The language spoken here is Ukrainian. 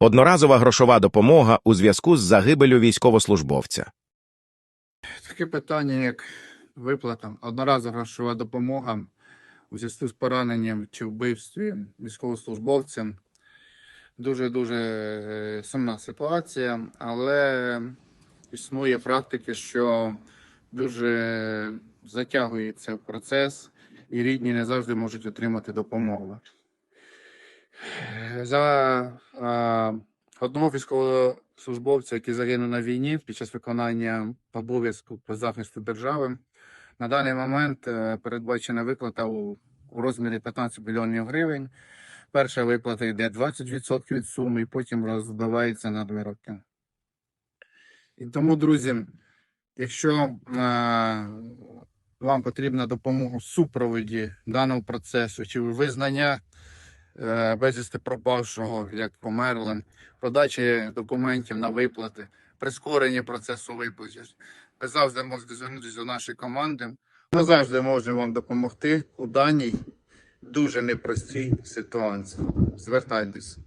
Одноразова грошова допомога у зв'язку з загибелю військовослужбовця. Таке питання, як виплата, одноразова грошова допомога у зв'язку з пораненням чи вбивстві військовослужбовцям. Дуже-дуже е, сумна ситуація, але існує практики, що дуже затягується процес, і рідні не завжди можуть отримати допомогу. За е, одного військовослужбовця, який загинув на війні під час виконання обов'язку по захисту держави, на даний момент е, передбачена виплата у, у розмірі 15 мільйонів гривень. Перша виплата йде 20% від суми, і потім роздавається на два роки. І тому, друзі, якщо е, вам потрібна допомога в супроводі даного процесу чи визнання безвісти пропавшого як померлим, подачі документів на виплати, прискорення процесу виплати, ви завжди можете звернутися до нашої команди. Ми завжди можемо вам допомогти у даній дуже непростій ситуації. Звертайтесь.